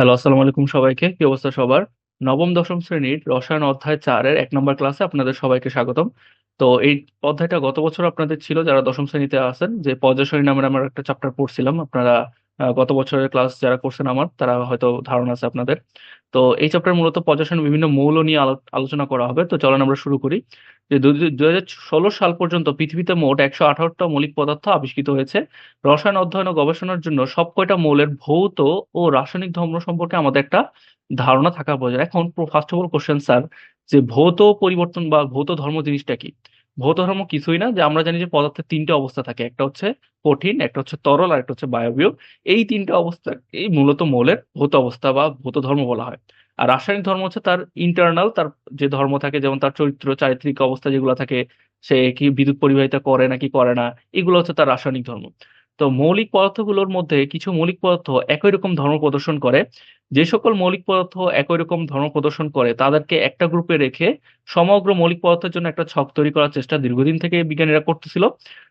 Hello, আসসালামু আলাইকুম সবাইকে। কি অবস্থা সবার? নবম, দশম শ্রেণির রসায়ন অধ্যায় চারের এক নম্বর ক্লাসে আপনাদের সবাইকে স্বাগতম। তো এই অধ্যায়টা গত বছর আপনাদের ছিল, যারা দশম শ্রেণীতে আছেন, যে পর্যায় সারণী নামের আমরা একটা চ্যাপ্টার পড়ছিলাম, আপনারা গত বছরের ক্লাস যারা করছেন আমার, তারা হয়তো ধারণা আছে আপনাদের। তো এই চ্যাপ্টার মূলত পর্যায় বিভিন্ন মৌল নিয়ে আলোচনা করা হবে। তো চলেন আমরা শুরু করি। যে হাজার ষোলো সাল পর্যন্ত পৃথিবীতে মোট একশো আঠারোটা মৌলিক পদার্থ আবিষ্কৃত হয়েছে। রসায়ন অধ্যয়ন ও গবেষণার জন্য সব কয়টা মৌলের ভৌত ও রাসায়নিক ধর্ম সম্পর্কে আমাদের একটা ধারণা থাকা প্রয়োজন। এখন first of all question sir যে ভৌত পরিবর্তন বা ভৌত ধর্ম জিনিসটা কি? ভৌত ধর্ম কিছুই না, যে আমরা জানি যে পদার্থের তিনটা অবস্থা থাকে, একটা হচ্ছে কঠিন, একটা হচ্ছে তরল, আর একটা হচ্ছে বায়বীয়। এই তিনটা অবস্থা এই মূলত মৌলের ভৌত অবস্থা বা ভৌত ধর্ম বলা হয়। আর রাসায়নিক ধর্ম হচ্ছে তার ইন্টারনাল তার যে ধর্ম থাকে, যেমন তার চরিত্র, চারিত্রিক অবস্থা যেগুলো থাকে, সে কি বিদ্যুৎ পরিবাহিতা করে নাকি করে না, এগুলো হচ্ছে তার রাসায়নিক ধর্ম। তো মৌলিক পদার্থগুলোর মধ্যে কিছু মৌলিক পদার্থ একই রকম ধর্ম প্রদর্শন করে। যে সকল মৌলিক পদার্থ একই রকম ধর্ম প্রদর্শন করে, তাদেরকে একটা গ্রুপে রেখে সমগ্র মৌলিক পদার্থের জন্য একটা ছক তৈরি করার চেষ্টা দীর্ঘদিন থেকে বিজ্ঞানীরা করতেছিল।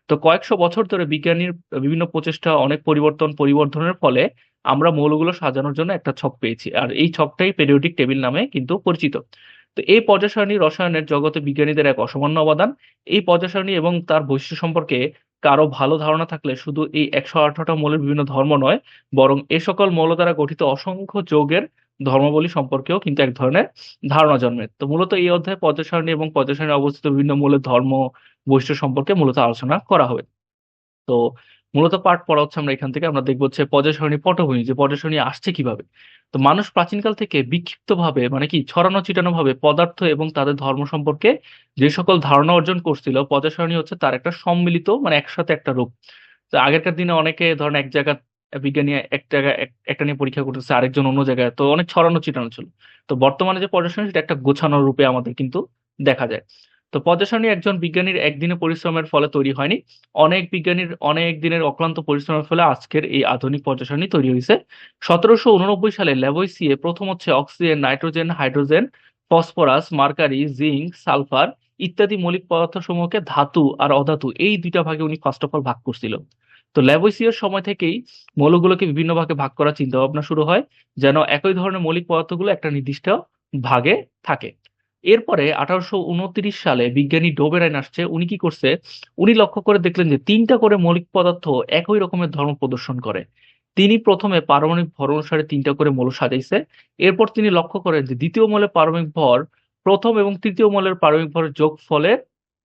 তো কয়েকশো বছর ধরে বিজ্ঞানীর বিভিন্ন প্রচেষ্টা, অনেক পরিবর্তন, পরিবর্ধনের ফলে আমরা মৌলগুলো সাজানোর জন্য একটা ছক পেয়েছি। আর এই ছকটাই পেরিওডিক টেবিল নামে কিন্তু পরিচিত। তো এই পর্যায় সারণী রসায়নের জগতে বিজ্ঞানীদের এক অসামান্য অবদান। এই পর্যায় সারণী এবং তার বৈশিষ্ট্য সম্পর্কে কারও ভালো ধারণা থাকলে শুধু এই একশো আঠারোটা মৌলের বিভিন্ন ধর্ম নয়, বরং এ সকল মৌল দ্বারা গঠিত অসংখ্য যোগের ধর্মাবলী সম্পর্কেও কিন্তু এক ধরনের ধারণা জন্মে। তো মূলত এই অধ্যায়ে পঞ্চসারণী এবং পঞ্চসারণী সারণী অবস্থিত বিভিন্ন মৌলের ধর্ম বৈশিষ্ট্য সম্পর্কে মূলত আলোচনা করা হবে। তো মূলত পাঠ পড়া হচ্ছে আমরা এখান থেকে, আমরা দেখব হচ্ছে পর্যায় সারণী পটভূমি, যে পর্যায় সারণী আসছে কীভাবে। তো মানুষ প্রাচীনকাল থেকে বিক্ষিপ্ত ভাবে মানে কি, ছড়ানো ছিটানো ভাবে পদার্থ এবং তাদের ধর্ম সম্পর্কে যে সকল ধারণা অর্জন করছিল, পর্যায় সারণী হচ্ছে তার একটা সম্মিলিত মানে একসাথে একটা রূপ। তো আগেরকার দিনে অনেকে ধরেন এক জায়গা বিজ্ঞানী এক জায়গায় এক- একটা নিয়ে পরীক্ষা করতেছে, আরেকজন অন্য জায়গায়, তো অনেক ছড়ানো ছিটানো ছিল। তো বর্তমানে যে পর্যায় সারণী, সেটা একটা গোছানো রূপে আমাদের কিন্তু দেখা যায়। তো সারণী একজন বিজ্ঞানীর একদিনে পরিশ্রমের ফলে তৈরি হয়নি। অনেক বিজ্ঞানীর অনেক দিনের অক্লান্ত পরিশ্রমের ফলে আজকের এই আধুনিক সারণী তৈরি হয়েছে। সতেরোশো উননব্বই সালে ল্যাভোইসিয়ে প্রথম হচ্ছে oxygen, nitrogen, hydrogen, phosphorus, mercury, zinc, sulphur ইত্যাদি মৌলিক পদার্থ সমূহকে ধাতু আর অধাতু এই দুইটা ভাগে উনি ফার্স্ট অফ অল ভাগ করছিল। তো ল্যাভোইসিয়ের সময় থেকেই মৌলগুলোকে বিভিন্ন ভাগে ভাগ করার চিন্তা ভাবনা শুরু হয়, যেন একই ধরনের মৌলিক পদার্থগুলো একটা নির্দিষ্ট ভাগে থাকে। এরপরে আঠারোশো উনত্রিশ সালে বিজ্ঞানী ডোবেরাইন আসছে, উনি কি করছে? উনি লক্ষ্য করে দেখলেন যে তিনটা করে মৌলিক পদার্থ একই রকমের ধর্ম প্রদর্শন করে। তিনি প্রথমে পারমাণবিক ভর অনুসারে তিনটা করে মৌল সাজাইছে। এরপর তিনি লক্ষ্য করেন যে দ্বিতীয় মৌলের পারমাণবিক ভর, প্রথম এবং তৃতীয় মৌলের পারমাণবিক ভরের যোগফলের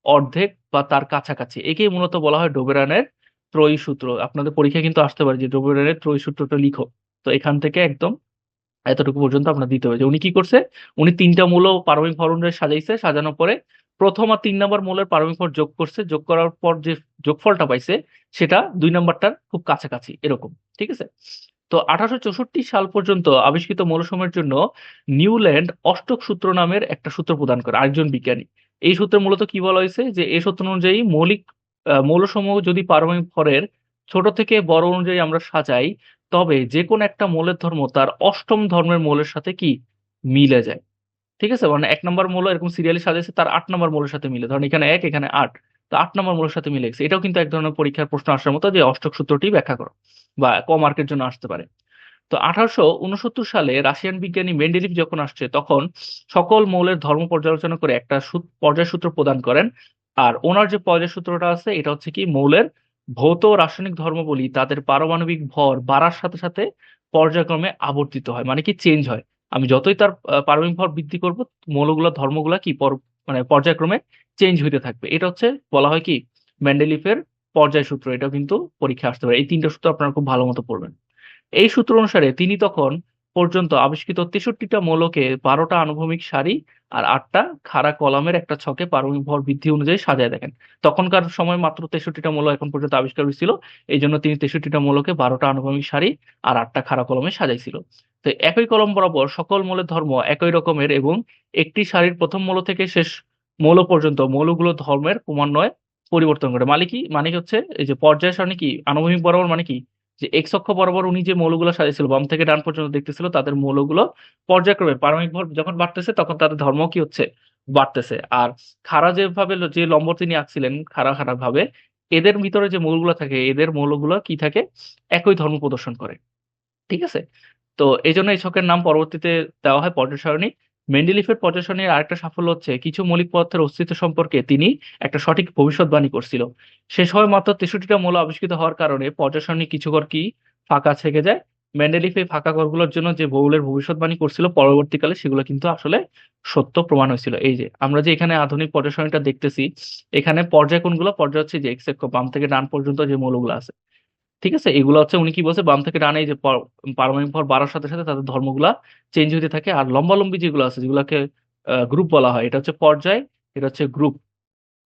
অর্ধেক বা তার কাছাকাছি। একেই মূলত বলা হয় ডোবেরানের ত্রয়ী সূত্র আপনাদের পরীক্ষায় কিন্তু আসতে পারে যে ডোবেরানের ত্রয়ী সূত্রটা লিখো। তো এখান থেকে একদম এতটুকু পর্যন্ত আপনার দিতে যে উনি কি করছে? উনি তিনটা মূল পারমাণবিক ভর অনুযায়ী সাজাইছে, সাজানোর পরে প্রথম আর তিন নম্বর মৌলের পারমাণবিক ভর যোগ করছে। যোগ করার পর যে যোগফলটা পাইছে, সেটা দুই নম্বরটার খুব কাছাকাছি, এরকম, ঠিক আছে? তো আঠারোশো চৌষট্টি সাল পর্যন্ত আবিষ্কৃত মৌলসমূহের জন্য নিউল্যান্ড অষ্টক সূত্র নামের একটা সূত্র প্রদান করে, আরেকজন বিজ্ঞানী। এই সূত্রে মূলত কি বলা হয়েছে? যে এই সূত্র অনুযায়ী মৌলিক মৌলসমূহ যদি পারমাণবিক ভরের ছোট থেকে বড় অনুযায়ী আমরা সাজাই তবে যে কোনো একটা মৌলের ধর্ম তার অষ্টম ধর্মের মৌলের সাথে কি মিলে যায়। ঠিক আছে? মানে এক নম্বর মৌল এরকম সিরিয়ালি সাজাইছে, তার আট নম্বর মৌলের সাথে মিলে। ধরেন এখানে এক, এখানে আট। তো আট নম্বর মৌলের সাথে মিলে গেছে। এটাও কিন্তু এক ধরনের পরীক্ষার প্রশ্ন আসার মতো যে অষ্টক সূত্রটি ব্যাখ্যা করো বা ক মার্কের জন্য আসতে পারে। তো আঠারোশো উনসত্তর সালে রাশিয়ান বিজ্ঞানী মেন্ডেলিভ যখন আসছে, তখন সকল মৌলের ধর্ম পর্যালোচনা করে একটা পর্যায় সূত্র প্রদান করেন। আর ওনার যে পর্যায় সূত্রটা আছে, এটা হচ্ছে কি মৌলের ভৌত রাসায়নিক ধর্ম বলি তাদের পারমাণবিক ভর বাড়ার সাথে সাথে পর্যায়ক্রমে আবর্তিত হয়। মানে কি চেঞ্জ হয়? আমি যতই তার পারমাণবিক ভর বৃদ্ধি করব, মৌলগুলা, ধর্মগুলা কি মানে পর্যায়ক্রমে চেঞ্জ হইতে থাকবে। এটা হচ্ছে বলা হয় কি ম্যান্ডেলিফের পর্যায় সূত্র। এটাও কিন্তু পরীক্ষা আসতে পারে। এই তিনটা সূত্র আপনারা খুব ভালো মতো পড়বেন। এই সূত্র অনুসারে তিনি তখন পর্যন্ত আবিষ্কৃত তেষট্টিটা মৌলকে বারোটা আনুভূমিক সারি আর আটটা খাড়া কলামের একটা ছকে পারমাণবিক ভর বৃদ্ধি অনুযায়ী সাজায় দেখেন। তখনকার সময় মাত্র তেষট্টিটা মৌল এখন পর্যন্ত আবিষ্কার হয়েছিল, এই জন্য তিনি তেষট্টিটা মৌলকে বারোটা আনুভূমিক সারি আর আটটা খাড়া কলমে সাজাইছিল। তো একই কলম বরাবর সকল মৌলের ধর্ম একই রকমের এবং একটি সারির প্রথম মৌল থেকে শেষ মৌল পর্যন্ত মৌলগুলো ধর্মের ক্রমান্বয়ে পরিবর্তন করে মানে কি মানে হচ্ছে এই যে পর্যায় সারণী কি? আনুভূমিক বরাবর মানে কি? যে এক্স অক্ষ বরাবর উনি যে মৌলগুলো সাজিয়েছিল, বাম থেকে ডান পর্যন্ত দেখতেছিল, তাদের মৌলগুলো পর্যায়ক্রমে পারমাণবিক ভর যখন বাড়তেছে, তখন তাদের ধর্ম কি হচ্ছে? বাড়তেছে। আর খাড়া যেভাবে যে লম্ব তিনি আঁকছিলেন, খাড়া খাড়া ভাবে এদের ভিতরে যে মৌলগুলো থাকে, এদের মৌলগুলো কি থাকে? একই ধর্ম প্রদর্শন করে। ঠিক আছে? তো এই জন্য এই ছকের নাম পরবর্তীতে দেওয়া হয় পর্যায় সারণী মেন্ডেলিফের পর্যায় সারণীর আরেকটা সাফল্য হচ্ছে, কিছু মৌলিক পদার্থের অস্তিত্ব সম্পর্কে তিনি একটা সঠিক ভবিষ্যৎবাণী করছিল। সে সময় মাত্র তেষট্টিটা মৌল আবিষ্কৃত হওয়ার কারণে পর্যায় কিছু ঘর কি ফাঁকা থেকে যায়? মেন্ডেলিফ এই ফাঁকা ঘরগুলোর জন্য যে মৌলের ভবিষ্যৎবাণী করছিল, পরবর্তীকালে সেগুলো কিন্তু আসলে সত্য প্রমাণ হয়েছিল। এই যে, আমরা যে এখানে আধুনিক পর্যায় দেখতেছি, এখানে পর্যায় কোনগুলো? পর্যায় হচ্ছে যে এক্স বাম থেকে ডান পর্যন্ত যে মৌলগুলো আছে। ঠিক আছে? এগুলো হচ্ছে উনি কি বলছে, বাম থেকে ডানে যে পর- পারমাণবিক ভর বাড়ার সাথে সাথে তাদের ধর্মগুলা চেঞ্জ হতে থাকে। আর লম্বালম্বি যেগুলো আছে, যেগুলোকে গ্রুপ বলা হয়, এটা হচ্ছে পর্যায়, এটা হচ্ছে গ্রুপ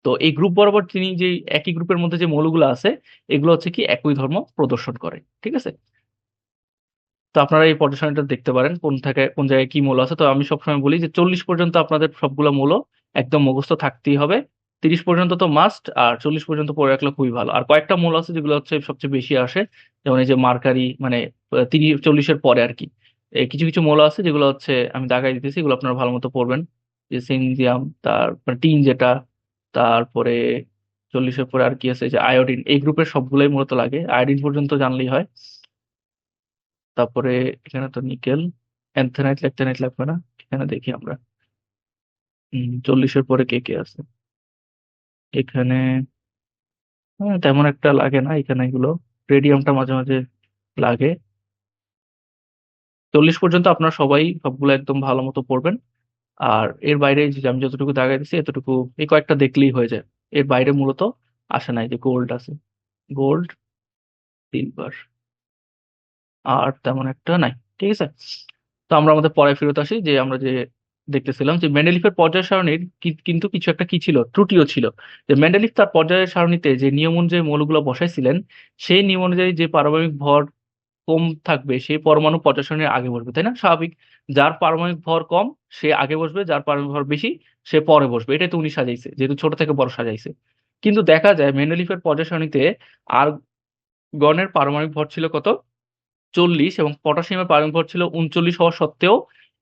তো এই গ্রুপ বরাবর তিনি যে একই গ্রুপের মধ্যে যে মৌলগুলো আছে, এগুলো হচ্ছে কি একই ধর্ম প্রদর্শন করে, ঠিক আছে? তো আপনারা এই পর্যালোচনাটা দেখতে পারেন, কোন থেকে, কোন জায়গায় কি মৌল আছে। তো আমি সবসময় বলি যে চল্লিশ পর্যন্ত আপনাদের সবগুলো মৌল একদম মুখস্থ থাকতেই হবে। তিরিশ পর্যন্ত তো মাস্ট আর চল্লিশ পর্যন্ত পড়ে রাখলে খুবই ভালো। আর কয়েকটা মৌল আছে যেগুলো হচ্ছে সবচেয়ে বেশি আসে, যেমন এই যে মার্কারি মানে তিরিশ, চল্লিশের পরে আর কি। কিছু কিছু মৌল আছে যেগুলো হচ্ছে আমি দাগাই দিতেছি, এগুলো আপনারা ভালো মতো পড়বেন। যে সিনজিয়াম তারপরে টিন যেটা, তারপরে চল্লিশের পরে আর কি আছে যে আয়োডিন, এই গ্রুপের সবগুলোই মূলত লাগে। আয়োডিন পর্যন্ত জানলেই হয়। তারপরে এখানে তো নিকেল, অ্যান্থেনাইট ল্যাকটেনাইট লাগবে না, এখানে দেখি আমরা। চল্লিশের পরে কে কে আছে? এখানে হ্যাঁ, তেমন একটা লাগে না এখানে এগুলো। রেডিয়ামটা মাঝে মাঝে লাগে। চল্লিশ পর্যন্ত আপনারা সবাই সবগুলো একদম ভালো মতো পড়বেন। আর এর বাইরে যে আমি যতটুকু দাগাই দিচ্ছি এতটুকু এই কয়েকটা দেখলেই হয়ে যায়। এর বাইরে মূলত আসে নাই যে গোল্ড আছে। গোল্ড সিলভার আর তেমন একটা নাই। ঠিক আছে? তো আমরা আমাদের পরে ফেরত আসি যে আমরা যে দেখতেছিলাম যে মেন্ডেলিফের পর্যায় সারণীর কিন্তু কিছু একটা কি ছিল? ত্রুটিও ছিল। যে মেন্ডেলিফ তার পর্যায় সারণীতে যে নিয়ম অনুযায়ী মৌলগুলো বসাইছিলেন, সেই নিয়ম অনুযায়ী যে পারমাণবিক ভর কম থাকবে সেই পরমাণু পর্যায় সারণীর আগে বসবে, তাই না? স্বাভাবিক। যার পারমাণবিক ভর কম, সে আগে বসবে, যার পারমাণবিক ভর বেশি, সে পরে বসবে। এটাই তো উনি সাজাইছে, যেহেতু ছোট থেকে বড় সাজাইছে। কিন্তু দেখা যায় মেন্ডেলিফের পর্যায় সারণীতে আর গণের পারমাণবিক ভর ছিল কত? চল্লিশ এবং পটাশিয়ামের পারমাণবিক ভর ছিল উনচল্লিশ হওয়া সত্ত্বেও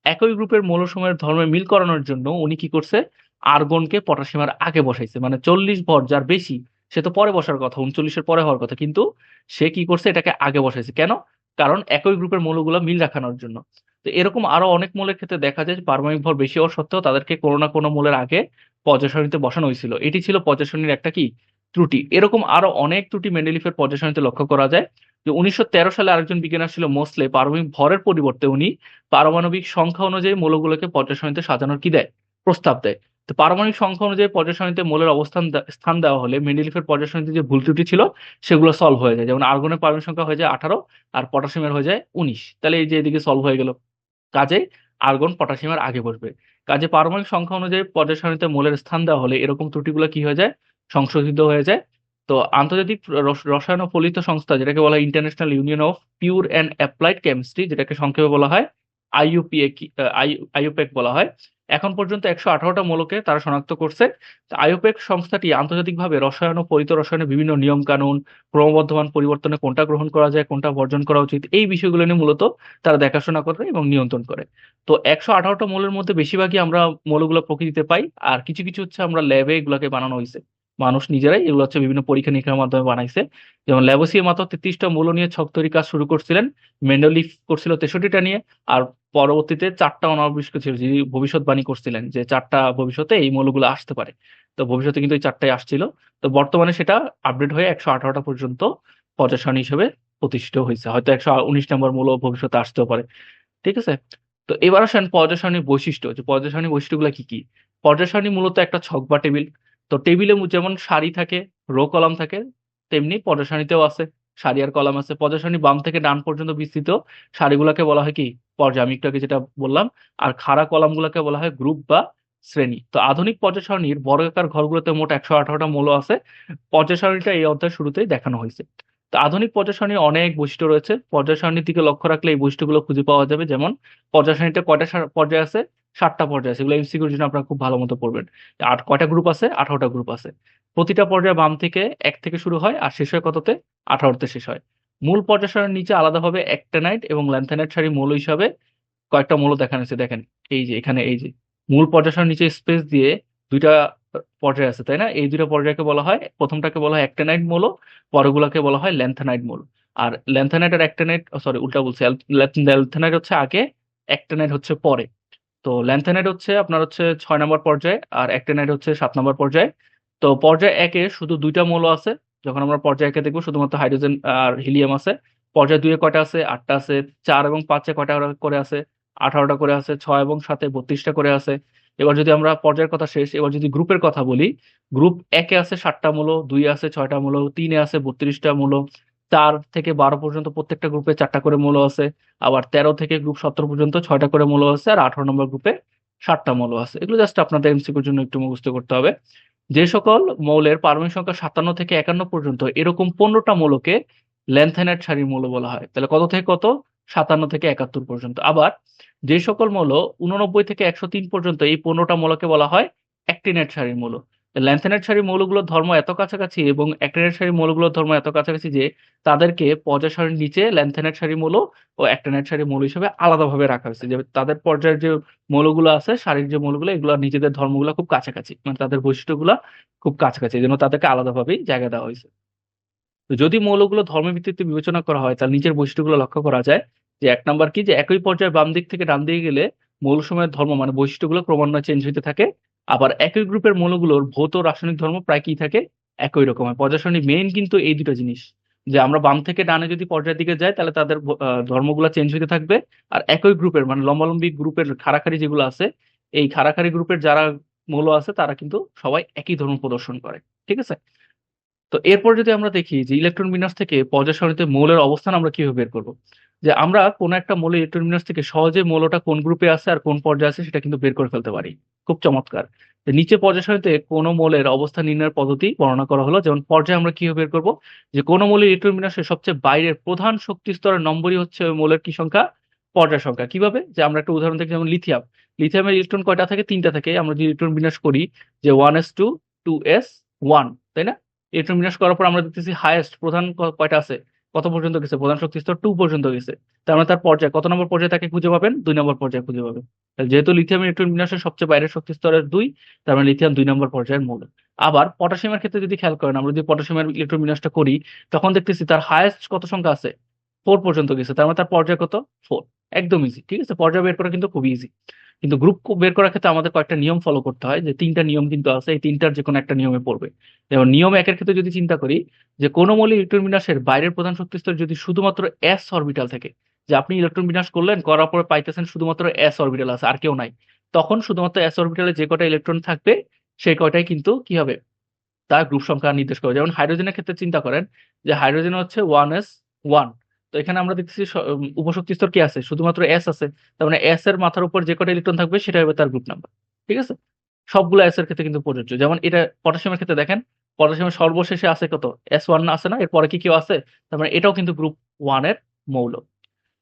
একই গ্রুপের মৌলসমূহের ধর্মের মিল করানোর জন্য উনি কি করছে? আর্গনকে পটাশিয়ামের আগে বসাইছে। মানে চল্লিশ ভর, যার বেশি, সে তো পরে বসার কথা, উনচল্লিশের পরে হওয়ার কথা। কিন্তু সে কি করছে? এটাকে আগে বসাইছে। কেন? কারণ একই গ্রুপের মৌলগুলো মিল রাখানোর জন্য। তো এরকম আরও অনেক মৌলের ক্ষেত্রে দেখা যায় যে পারমাণবিক ভর বেশি হওয়া সত্ত্বেও তাদেরকে কোনো না কোনো মৌলের আগে পর্যায় সারণীতে বসানো হয়েছিল। এটি ছিল পর্যায় সারণীর একটা কি? ত্রুটি। এরকম আরও অনেক ত্রুটি মেন্ডেলিফের পর্যায় সারণীতে লক্ষ্য করা যায়। যে উনিশশো তেরো সালে আরেকজন বিজ্ঞানী ছিল মোসলে, পারমাণবিক ভরের পরিবর্তে উনি পারমাণবিক সংখ্যা অনুযায়ী মৌলগুলোকে পর্যায় সাজানোর কি দেয়? প্রস্তাব দেয়। তো পারমাণবিক সংখ্যা অনুযায়ী পর্যায় সারণীতে মৌলের অবস্থান স্থান দেওয়া হলে মেন্ডেলিফের পর্যায় যে ভুল ত্রুটি ছিল, সেগুলো সলভ হয়ে যায়। যেমন আর্গনের পারমাণবিক সংখ্যা হয়ে যায় আঠারো আর পটাশিয়ামের হয়ে যায় উনিশ। তাহলে এই যে এদিকে সলভ হয়ে গেল। কাজে আর্গন পটাশিয়ামের আগে বসবে। কাজে পারমাণবিক সংখ্যা অনুযায়ী পর্যায় সারণীতে মৌলের স্থান দেওয়া হলে এরকম ত্রুটিগুলো কি হয়ে যায়? সংশোধিত হয়ে যায়। তো আন্তর্জাতিক রসায়ন ফলিত সংস্থা, যেটাকে বলা হয় International Union of Pure and Applied Chemistry যেটাকে সংক্ষেপে বলা হয় আইইউপিএ আইইউপেক বলা হয়। এখন পর্যন্ত একশো আঠারোটা মৌলকে তারা শনাক্ত করছে। আইওপেক সংস্থাটি আন্তর্জাতিকভাবে রসায়ন ও পরিত রসায়নের বিভিন্ন নিয়ম কানুন ক্রমবর্ধমান পরিবর্তনে কোনটা গ্রহণ করা যায়, কোনটা বর্জন করা উচিত, এই বিষয়গুলো নিয়ে মূলত তারা দেখাশোনা করে এবং নিয়ন্ত্রণ করে। তো একশো আঠারোটা মৌলের মধ্যে বেশিরভাগই আমরা মৌলগুলো প্রকৃতিতে পাই, আর কিছু কিছু হচ্ছে আমরা ল্যাবে এগুলোকে বানানো হয়েছে মানুষ নিজেরাই এগুলো হচ্ছে বিভিন্ন পরীক্ষা নিরীক্ষার মাধ্যমে বানাইছে। যেমন ল্যাবোসিয়ে মাত্র তেত্রিশটা মৌল নিয়ে ছক তৈরি কাজ শুরু করছিলেন। মেন্ডলিফ করছিল তেষট্টিটা নিয়ে আর পরবর্তীতে চারটা অনাবিষ্কৃত ছিল যিনি ভবিষ্যৎবাণী করছিলেন যে চারটা ভবিষ্যতে এই মৌলগুলো আসতে পারে। তো ভবিষ্যতে কিন্তু এই চারটাই আসছিল। তো বর্তমানে সেটা আপডেট হয়ে একশো আঠারোটা পর্যন্ত সারণী হিসেবে প্রতিষ্ঠিত হয়েছে। হয়তো একশো উনিশ নম্বর মূল ভবিষ্যতে আসতেও পারে। ঠিক আছে? তো এবার আসেন পর্যায় বৈশিষ্ট্য। যে পর্যায় বৈশিষ্ট্যগুলো কি কি? পর্যায় মূলত একটা ছক বা টেবিল। তো টেবিলে যেমন সারি থাকে রো কলাম থাকে, তেমনি পর্যায় সারণীতেও আছে। সারি আর কলাম আছে। পর্যায় সারণী বাম থেকে ডান পর্যন্ত বিস্তৃত। সারিগুলোকে বলা হয় কি? পর্যায় আমি একটু আগে যেটা বললাম। আর খাড়া কলামগুলোকে বলা হয় গ্রুপ বা শ্রেণি। তো আধুনিক পর্যায় সারণীর বর্গাকার ঘরগুলোতে মোট একশো আঠারোটা মৌল আছে। পর্যায় সারণীটা এই অধ্যায় শুরুতেই দেখানো হয়েছে। তো আধুনিক পর্যায় সারণীর অনেক বৈশিষ্ট্য রয়েছে। পর্যায় সারণীর দিকে লক্ষ্য রাখলে এই বৈশিষ্ট্যগুলো খুঁজে পাওয়া যাবে। যেমন পর্যায় সারণীতে কয়টা পর্যায় আছে? সাতটা পর্যায়ে আছে। এগুলো এমসিকিউর জন্য আপনারা খুব ভালো মতো পড়বেন। আট, কয়টা গ্রুপ আছে? আঠারোটা গ্রুপ আছে। প্রতিটা পর্যায়ে বাম থেকে এক থেকে শুরু হয় আর শেষ হয় কততে? আঠারোতে শেষ হয়। মূল পর্যায় সারণীর নিচে আলাদাভাবে অ্যাক্টানাইট এবং ল্যান্থানাইট সারি মৌল হিসাবে কয়েকটা মৌল দেখানো হয়েছে দেখেন, এই যে, এখানে এই যে। মূল পর্যায় সারণীর নিচে স্পেস দিয়ে দুইটা পর্যায় আছে, তাই না? এই দুটো পর্যায়কে বলা হয়, প্রথমটাকে বলা হয় অ্যাক্টেনাইট মৌল, পরেরগুলোকে বলা হয় ল্যান্থানাইট মৌল। আর ল্যান্থানাইট আর অ্যাক্টেনাইট সরি উল্টা বলছি। ল্যান্থানাইট হচ্ছে আগে অ্যাক্টেনাইট হচ্ছে পরে। তো ল্যান্থানাইট হচ্ছে আপনার হচ্ছে ছয় নম্বর পর্যায়ে আর অ্যাক্টেনাইট হচ্ছে সাত নম্বর পর্যায়ে। তো পর্যায় একে শুধু দুইটা মৌল আছে, যখন আমরা পর্যায় একে দেখব শুধুমাত্র হাইড্রোজেন আর হিলিয়াম আছে। পর্যায় দুয়ে কয়টা আছে? আটটা আছে। চার এবং পাঁচে কয়টা করে আছে? আঠারোটা করে আছে, ছয় এবং সাথে বত্রিশটা করে আছে। এবার যদি আমরা পর্যায়ের কথা শেষ, এবার যদি গ্রুপের কথা বলি, গ্রুপ একে আছে সাতটা মূল, দুই আছে ছয়টা মূল, তিনে আছে বত্রিশটা মূল চার থেকে বারো পর্যন্ত প্রত্যেকটা গ্রুপে চারটা করে মূল আছে। আবার তেরো থেকে গ্রুপ সতেরো পর্যন্ত ছয়টা করে মূল আছে আর আঠারো নম্বর গ্রুপে ষাটটা মৌল আছে। এগুলো জাস্ট আপনাদের এমসিকিউর জন্য একটু মুখস্থ করতে হবে। যে সকল মৌলের পারমাণবিক সংখ্যা সাতান্ন থেকে একান্ন পর্যন্ত এরকম পনেরোটা মৌলকে ল্যান্থানাইট সারির মৌল বলা হয়। তাহলে কত থেকে কত? সাতান্ন থেকে একাত্তর পর্যন্ত। আবার যে সকল মৌল উননব্বই থেকে একশো তিন পর্যন্ত এই পনেরোটা মৌলকে বলা হয় অ্যাক্টিনেট সারির মৌল। ল্যান্থানাইট সারির মৌলগুলোর ধর্ম এত কাছাকাছি এবং অ্যাক্টিনেট সারির মৌলগুলোর ধর্ম এত কাছাকাছি যে তাদেরকে পর্যায় সারির নিচে ল্যান্থানাইট সারির মৌল ও অ্যাক্টিনেট সারির মৌল হিসেবে আলাদাভাবে রাখা হয়েছে। যে তাদের পর্যায়ের যে মৌলগুলো আছে শারীরিক যে মৌলগুলো, এগুলো নিজেদের ধর্মগুলো খুব কাছাকাছি। মানে তাদের বৈশিষ্ট্যগুলো খুব কাছাকাছি, এই জন্য তাদেরকে আলাদাভাবেই জায়গা দেওয়া হয়েছে। যদি মৌলগুলো ধর্মের ভিত্তিতে বিবেচনা করা হয়, তাহলে নিচের বৈশিষ্ট্যগুলো লক্ষ্য করা যায় যে এক নাম্বার কি? যে একই পর্যায়ে বাম দিক থেকে ডান দিকে গেলে সময়ের ধর্ম মানে বৈশিষ্ট্যগুলো ক্রমান্বয়ে চেঞ্জ হতে থাকে। আবার একই গ্রুপের মৌলগুলোর ভৌত রাসায়নিক ধর্ম প্রায় কি থাকে? একই রকম হয় পর্যায় মেইন কিন্তু এই দুটো জিনিস। যে আমরা বাম থেকে ডানে যদি পর্যায়ের দিকে যাই, তাহলে তাদের ধর্মগুলো চেঞ্জ হতে থাকবে। আর একই গ্রুপের মানে লম্বালম্বী গ্রুপের খাড়াখাড়ি যেগুলো আছে, এই খাড়াখাড়ি গ্রুপের যারা মৌল আছে, তারা কিন্তু সবাই একই ধর্ম প্রদর্শন করে। ঠিক আছে? তো এরপর যদি আমরা দেখি যে ইলেকট্রন বিন্যাস থেকে পর্যায় সারণীতে মৌলের অবস্থান আমরা কীভাবে বের করব? যে আমরা কোন একটা মৌল ইলেকট্রন বিন্যাস থেকে সহজে মৌলটা কোন গ্রুপে আছে আর কোন পর্যায়ে আছে সেটা কিন্তু বের করে ফেলতে পারি। খুব চমৎকার। নিচে পর্যায় সারণীতে কোন মৌলের অবস্থান নির্ণয়ের পদ্ধতি বর্ণনা করা হলো। যেমন পর্যায়ে আমরা কীভাবে বের করব? যে কোন মৌলের ইলেকট্রন বিন্যাসের সবচেয়ে বাইরের প্রধান শক্তি স্তরের নম্বরই হচ্ছে মৌলের কি সংখ্যা? পর্যায় সংখ্যা। কীভাবে? যে আমরা একটা উদাহরণ দেখি যেমন লিথিয়াম লিথিয়ামের ইলেকট্রন কয়টা থাকে? তিনটা থাকে। আমরা যদি ইলেকট্রন বিন্যাস করি যে one S two two S one তাই না? ইলেকট্রন বিন্যাস করার পর আমরা দেখতেছি হায়েস্ট প্রধান কয়টা আছে? কত পর্যন্ত গেছে? প্রধান শক্তি স্তর টু পর্যন্ত গেছে। তার মানে তার পর্যায়ে, কত নম্বর পর্যায়ে তাকে খুঁজে পাবেন? দুই নম্বর পর্যায়ে খুঁজে পাবেন। যেহেতু লিথিয়াম ইলেকট্রন বিন্যাসের সবচেয়ে বাইরের শক্তি স্তরের দুই, তার মানে লিথিয়াম দুই নম্বর পর্যায়ের মৌল। আবার পটাশিয়ামের ক্ষেত্রে যদি খেয়াল করেন, আমরা যদি পটাশিয়ামের ইলেকট্রন বিন্যাসটা করি, তখন দেখতেছি তার হায়েস্ট কত সংখ্যা আছে? ফোর পর্যন্ত গেছে। তার মানে তার পর্যায় কত? ফোর একদম ইজি ঠিক আছে? পর্যায় বের করা কিন্তু খুব ইজি কিন্তু গ্রুপ বের করার ক্ষেত্রে আমাদের কয়েকটা নিয়ম ফলো করতে হয়, যে তিনটা নিয়ম কিন্তু আছে, এই তিনটার যে কোনো একটা নিয়মে পড়বে। যেমন নিয়ম একের ক্ষেত্রে যদি চিন্তা করি, যে কোনো মৌলিক ইলেকট্রন বিন্যাসের বাইরের প্রধান শক্তি স্তর যদি শুধুমাত্র এস অরবিটাল থাকে, যে আপনি ইলেকট্রন বিন্যাস করলেন, করার পরে পাইতেছেন শুধুমাত্র এস অরবিটাল আছে, আর কেউ নাই, তখন শুধুমাত্র এস অরবিটালে যে কটা ইলেকট্রন থাকবে, সেই কয়টাই কিন্তু কি হবে? তার গ্রুপ সংখ্যা নির্দেশ করে যেমন হাইড্রোজেনের ক্ষেত্রে চিন্তা করেন, যে হাইড্রোজেন হচ্ছে ওয়ান এস ওয়ান তো এখানে আমরা দেখতেছি উপশক্তি স্তর কি আছে? শুধুমাত্র এস আছে। তার মানে এস এর মাথার উপর যে কটা ইলেকট্রন থাকবে, সেটা হবে তার গ্রুপ নাম্বার ঠিক আছে? সবগুলো এস এর ক্ষেত্রে কিন্তু প্রযোজ্য। যেমন এটা পটাশিয়ামের ক্ষেত্রে দেখেন পটাশিয়ামের সর্বশেষে আছে কত? এস ওয়ান আছে না? এরপরে কি কেউ আছে? তার মানে এটাও কিন্তু গ্রুপ ওয়ানের মৌল।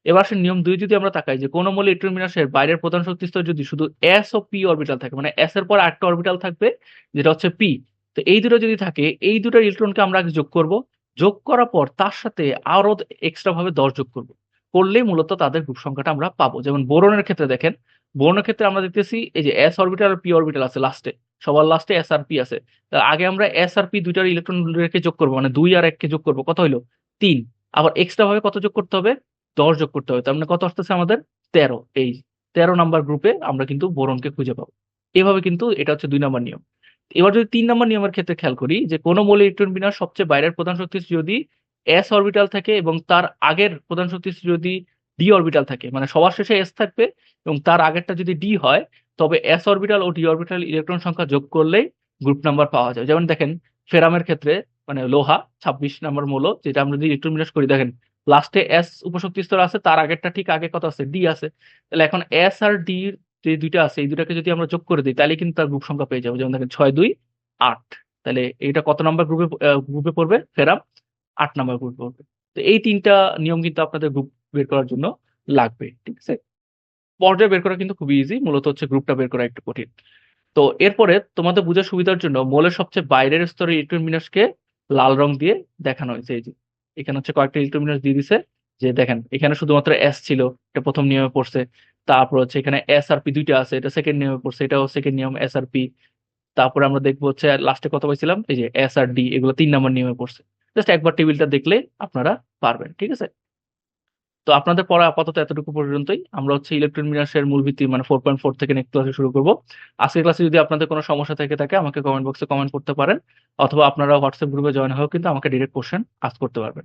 এবার সে নিয়ম দুই, যদি আমরা তাকাই যে কোন মৌল ইলেকট্রন বিন্যাসের বাইরের প্রধান শক্তি স্তর যদি শুধু এস ও পি অরবিটাল থাকে মানে এস এর পর আটটা অরবিটাল থাকবে, যেটা হচ্ছে পি তো এই দুটো যদি থাকে, এই দুটো ইলেকট্রনকে আমরা যোগ করব। যোগ করার পর তার সাথে আরও এক্সট্রা ভাবে দশ যোগ করব। করলেই মূলত তাদের গ্রুপ সংখ্যাটা আমরা পাবো। যেমন বোরনের ক্ষেত্রে দেখেন, বোরনের ক্ষেত্রে আমরা দেখতেছি এই যে এস অরবিটাল আর পি অরবিটাল আছে লাস্টে সবার লাস্টে এস আর পি আছে। আগে আমরা এস আর পি দুইটার ইলেকট্রন রেখে যোগ করব মানে দুই আর এককে যোগ করব। কত হইল? তিন। আবার এক্সট্রা ভাবে কত যোগ করতে হবে? দশ যোগ করতে হবে। তার মানে কত আসতেছে আমাদের? তেরো। এই তেরো নাম্বার গ্রুপে আমরা কিন্তু বোরনকে খুঁজে পাবো। এভাবে কিন্তু এটা হচ্ছে দুই নাম্বার নিয়ম। এবার যদি তিন নম্বর নিয়মের ক্ষেত্রে খেয়াল করি, যে কোনো মৌলিক ইলেকট্রন বিন্যাস সবচেয়ে বাইরের প্রধান শক্তি যদি এস অরবিটাল থাকে এবং তার আগের প্রধান শক্তি যদি ডি অরবিটাল থাকে। মানে সবার শেষে এস থাকবে এবং তার আগেরটা যদি ডি হয়, তবে এস অরবিটাল ও ডি অরবিটাল ইলেকট্রন সংখ্যা যোগ করলেই গ্রুপ নাম্বার পাওয়া যায়। যেমন দেখেন, ফেরামের ক্ষেত্রে মানে লোহা, ছাব্বিশ নম্বর মূল, যেটা আমরা যদি ইলেকট্রন বিন্যাস করি, দেখেন লাস্টে এস উপশক্তি স্তর আছে, তার আগেরটা ঠিক আগে কত আছে? ডি আছে। তাহলে এখন এস আর ডি যে দুইটা আছে, এই দুটাকে যদি আমরা যোগ করে দিই, তাহলে কিন্তু তার গ্রুপ সংখ্যা পেয়ে যাব। যেমন দেখেন, ছয়, দুই, আট। তাহলে এইটা কত নাম্বার গ্রুপে গ্রুপে পড়বে? ফেরাম, আট নাম্বার গ্রুপে পড়বে। তো এই তিনটা নিয়ম কিন্তু আপনাদের গ্রুপ বের করার জন্য লাগবে, ঠিক আছে? পর্যায়ে বের করা কিন্তু খুবই ইজি মূলত হচ্ছে গ্রুপটা বের করা একটু কঠিন। তো এরপরে তোমাদের বোঝার সুবিধার জন্য মোলের সবচেয়ে বাইরের স্তরে ইলেকট্রন বিন্যাসকে লাল রং দিয়ে দেখানো হয়েছে। এই যে, এখানে হচ্ছে কয়েকটা ইলেকট্রন বিন্যাস দিয়ে দিছে। যে দেখেন, এখানে শুধুমাত্র এস ছিল, এটা প্রথম নিয়মে পড়ছে। তারপর হচ্ছে এখানে এস আর পি দুইটা আছে, এটা সেকেন্ড নিয়মে পড়ছে, এটাও সেকেন্ড নিয়ম এস আর পি তারপরে আমরা দেখব হচ্ছে লাস্টে কত পাইছিলাম? এই যে এস আর ডি এগুলো তিন নম্বর নিয়মে পড়ছে। জাস্ট একবার টেবিলটা দেখলে আপনারা পারবেন, ঠিক আছে? তো আপনাদের পড়া আপাতত এতটুকু পর্যন্তই। আমরা হচ্ছে ইলেকট্রন বিন্যাসের মূল ভিত্তি মানে ফোর পয়েন্ট ফোর থেকে নেক্সট ক্লাসে শুরু করব। আজকের ক্লাসে যদি আপনাদের কোনো সমস্যা থেকে থাকে, আমাকে কমেন্ট বক্সে কমেন্ট করতে পারেন, অথবা আপনারা হোয়াটসঅ্যাপ গ্রুপে জয়েন হয়েও কিন্তু আমাকে ডিরেক্ট কোশ্চেন আস করতে পারবেন।